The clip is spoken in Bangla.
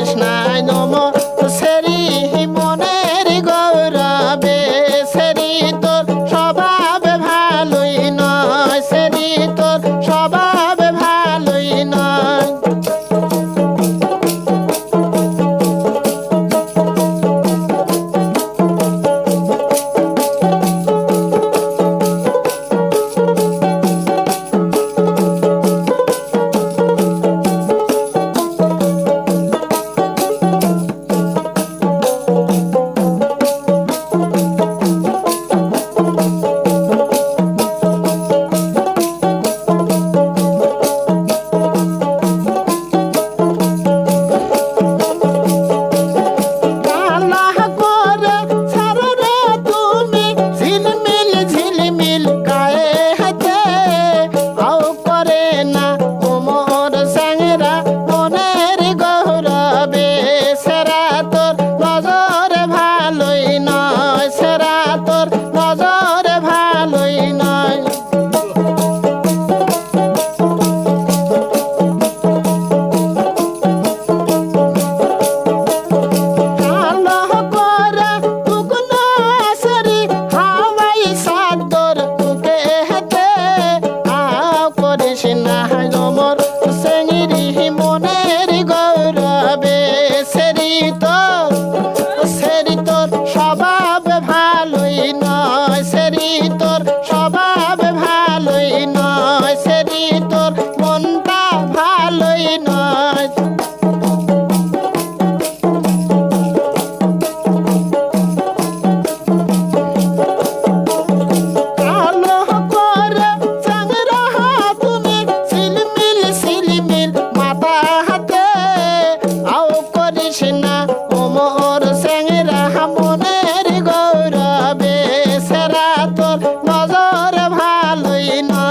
কৃষ্ণায় নমঃ না হাই দমর না